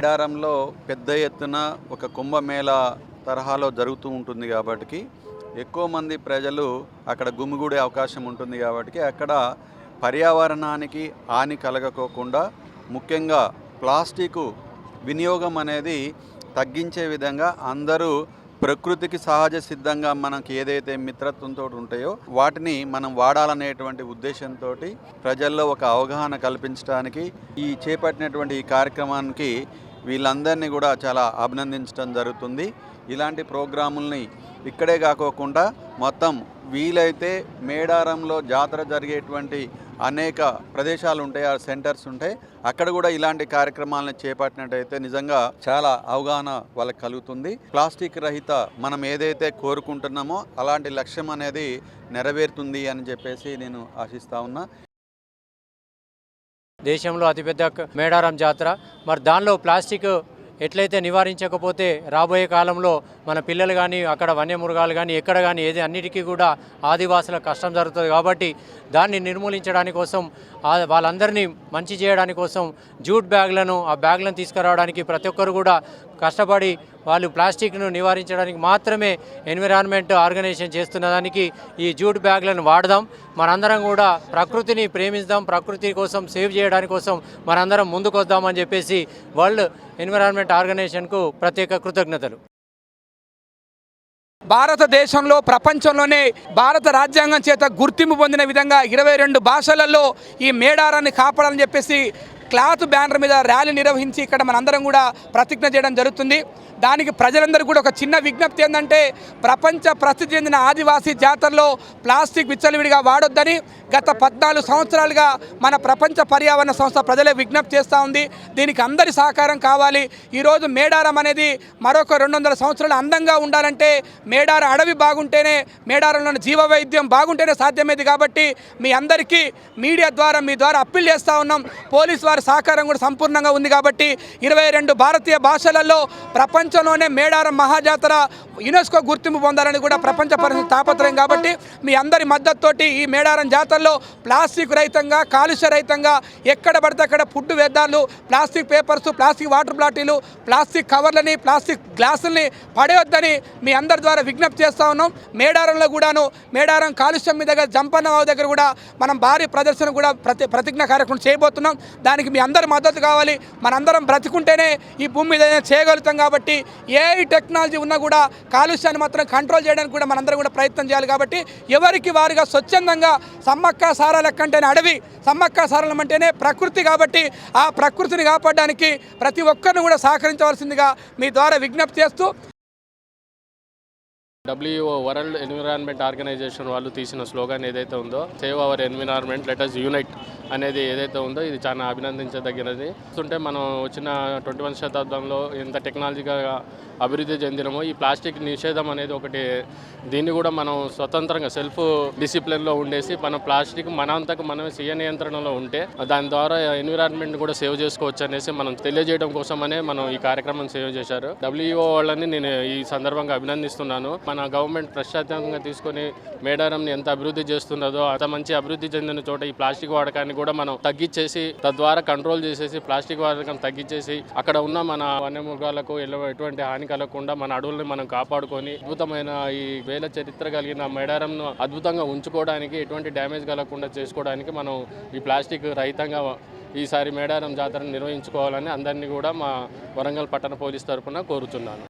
మేడారంలో పెద్ద ఎత్తున ఒక కుంభమేళ తరహాలో జరుగుతూ ఉంటుంది కాబట్టి ఎక్కువ మంది ప్రజలు అక్కడ గుమిగూడే అవకాశం ఉంటుంది కాబట్టి అక్కడ పర్యావరణానికి హాని కలగకోకుండా ముఖ్యంగా ప్లాస్టిక్ వినియోగం అనేది తగ్గించే విధంగా అందరూ ప్రకృతికి సహజ సిద్ధంగా మనకి ఏదైతే మిత్రత్వంతో ఉంటాయో వాటిని మనం వాడాలనేటువంటి ఉద్దేశంతో ప్రజల్లో ఒక అవగాహన కల్పించడానికి ఈ చేపట్టినటువంటి ఈ కార్యక్రమానికి వీళ్ళందరినీ కూడా చాలా అభినందించడం జరుగుతుంది. ఇలాంటి ప్రోగ్రాముల్ని ఇక్కడే కాకోకుండా మొత్తం వీలైతే మేడారంలో జాతర జరిగేటువంటి అనేక ప్రదేశాలు ఉంటాయి ఆ సెంటర్స్ ఉంటాయి. అక్కడ కూడా ఇలాంటి కార్యక్రమాలను చేపట్టినట్టయితే నిజంగా చాలా అవగాహన వాళ్ళకి కలుగుతుంది. ప్లాస్టిక్ రహిత మనం ఏదైతే కోరుకుంటున్నామో అలాంటి లక్ష్యం అనేది నెరవేరుతుంది అని చెప్పేసి నేను ఆశిస్తా ఉన్నా. దేశంలో అతిపెద్ద మేడారం జాతర. మరి దానిలో ప్లాస్టిక్ ఎట్లయితే నివారించకపోతే రాబోయే కాలంలో మన పిల్లలు కానీ అక్కడ వన్యమృగాలు కానీ ఎక్కడ కానీ ఏది అన్నిటికీ కూడా ఆదివాసుల కష్టం జరుగుతుంది కాబట్టి దాన్ని నిర్మూలించడానికి కోసం వాళ్ళందరినీ మంచి చేయడానికి కోసం జూట్ బ్యాగ్లను ఆ బ్యాగ్లను తీసుకురావడానికి ప్రతి ఒక్కరు కూడా కష్టపడి వాళ్ళు ప్లాస్టిక్ను నివారించడానికి మాత్రమే ఎన్విరాన్మెంట్ ఆర్గనైజేషన్ చేస్తున్న దానికి ఈ జూట్ బ్యాగ్లను వాడదాం. మనందరం కూడా ప్రకృతిని ప్రేమిద్దాం ప్రకృతి కోసం సేవ్ చేయడానికి కోసం మనందరం ముందుకు వద్దామని చెప్పేసి వరల్డ్ ఎన్విరాన్మెంట్ ఆర్గనైజేషన్కు ప్రత్యేక కృతజ్ఞతలు. భారతదేశంలో ప్రపంచంలోనే భారత రాజ్యాంగం చేత గుర్తింపు పొందిన విధంగా ఇరవై రెండు భాషలలో ఈ మేడారాన్ని కాపాడాలని చెప్పేసి క్లాత్ బ్యానర్ మీద ర్యాలీ నిర్వహించి ఇక్కడ మనందరం కూడా ప్రతిజ్ఞ చేయడం జరుగుతుంది. దానికి ప్రజలందరూ కూడా ఒక చిన్న విజ్ఞప్తి ఏంటంటే ప్రపంచ ప్రసిద్ధి చెందిన ఆదివాసీ జాతరలో ప్లాస్టిక్ విచ్చలవిడిగా వాడొద్దని గత పద్నాలుగు సంవత్సరాలుగా మన ప్రపంచ పర్యావరణ సంస్థ ప్రజలే విజ్ఞప్తి చేస్తూ ఉంది. దీనికి అందరి సహకారం కావాలి. ఈరోజు మేడారం అనేది మరొక రెండు వందల సంవత్సరాలు అందంగా ఉండాలంటే మేడార అడవి బాగుంటేనే మేడారంలోని జీవ వైద్యం బాగుంటేనే సాధ్యమైంది కాబట్టి మీ అందరికీ మీడియా ద్వారా మీ ద్వారా అప్పీల్ చేస్తూ ఉన్నాం. పోలీస్ వారు సహకారం కూడా సంపూర్ణంగా ఉంది కాబట్టి ఇరవై రెండు భారతీయ భాషలలో ప్రపంచంలోనే మేడారం మహాజాతర యునెస్కో గుర్తింపు పొందాలని కూడా ప్రపంచ పరిస్థితి తాపత్రయం కాబట్టి మీ అందరి మద్దతుతోటి ఈ మేడారం జాతరలో ప్లాస్టిక్ రహితంగా కాలుష్య రహితంగా ఎక్కడ పడితే అక్కడ ఫుడ్ వ్యర్థాలు plastic papers plastic water bottle plastic కవర్లని plastic గ్లాసుల్ని పడేయొద్దని మీ అందరి ద్వారా విజ్ఞప్తి చేస్తా ఉన్నాం. మేడారంలో కూడాను మేడారం కాలుష్యం మీద దగ్గర జంపన్న దగ్గర కూడా మనం భారీ ప్రదర్శన కూడా ప్రతి ప్రతిజ్ఞ కార్యక్రమం చేయబోతున్నాం. దానికి మీ అందరి మద్దతు కావాలి. మనందరం బ్రతికుంటేనే ఈ భూమి మీద చేయగలుగుతాం కాబట్టి ఏ టెక్నాలజీ ఉన్నా కూడా కాలుష్యాన్ని మాత్రం కంట్రోల్ చేయడానికి కూడా మనందరం కూడా ప్రయత్నం చేయాలి కాబట్టి ఎవరికి వారుగా స్వచ్ఛందంగా సమ్మక్క సారాల కంటేనే అడవి సమ్మక్క సారాలం అంటేనే ప్రకృతి కాబట్టి ఆ ప్రకృతిని కాపాడడానికి ప్రతి ఒక్కరిని కూడా సహకరించవలసిందిగా మీ ద్వారా విజ్ఞప్తి చేస్తూ డబ్ల్యూఓ వరల్డ్ ఎన్విరాన్మెంట్ ఆర్గనైజేషన్ వాళ్ళు తీసిన స్లోగాన్ ఏదైతే ఉందో save our environment let us unite అనేది ఏదైతే ఉందో ఇది చాలా అభినందించదగినది. చూస్తుంటే మనం వచ్చిన ట్వంటీ వన్ శతాబ్దంలో ఎంత టెక్నాలజీగా అభివృద్ధి చెందినమో ఈ ప్లాస్టిక్ నిషేధం అనేది ఒకటి దీన్ని కూడా మనం స్వతంత్రంగా సెల్ఫ్ డిసిప్లిన్లో ఉండేసి మన ప్లాస్టిక్ మన అంతకు మనమే స్వీయ నియంత్రణలో ఉంటే దాని ద్వారా ఎన్విరాన్మెంట్ కూడా సేవ్ చేసుకోవచ్చు అనేసి మనం తెలియజేయడం కోసమనే మనం ఈ కార్యక్రమం సేవ్ చేశారు. డబ్ల్యూఓ వాళ్ళని నేను ఈ సందర్భంగా అభినందిస్తున్నాను. మన గవర్నమెంట్ ప్రశాంతంగా తీసుకొని మేడారంని ఎంత అభివృద్ధి చేస్తున్నదో అంత మంచి అభివృద్ధి చెందిన చోట ఈ ప్లాస్టిక్ వాడకాన్ని కూడా మనం తగ్గించేసి తద్వారా కంట్రోల్ చేసేసి ప్లాస్టిక్ వాడకం తగ్గించేసి అక్కడ ఉన్న మన వన్యమృగాలకు ఎటువంటి హాని కలగకుండా మన అడవుల్ని మనం కాపాడుకొని అద్భుతమైన ఈ వేల చరిత్ర కలిగిన మేడారంను అద్భుతంగా ఉంచుకోవడానికి ఎటువంటి డ్యామేజ్ కలగకుండా చేసుకోవడానికి మనం ఈ ప్లాస్టిక్ రహితంగా ఈసారి మేడారం జాతరను నిర్వహించుకోవాలని అందరినీ కూడా మా వరంగల్ పట్టణ పోలీస్ తరఫున కోరుతున్నాను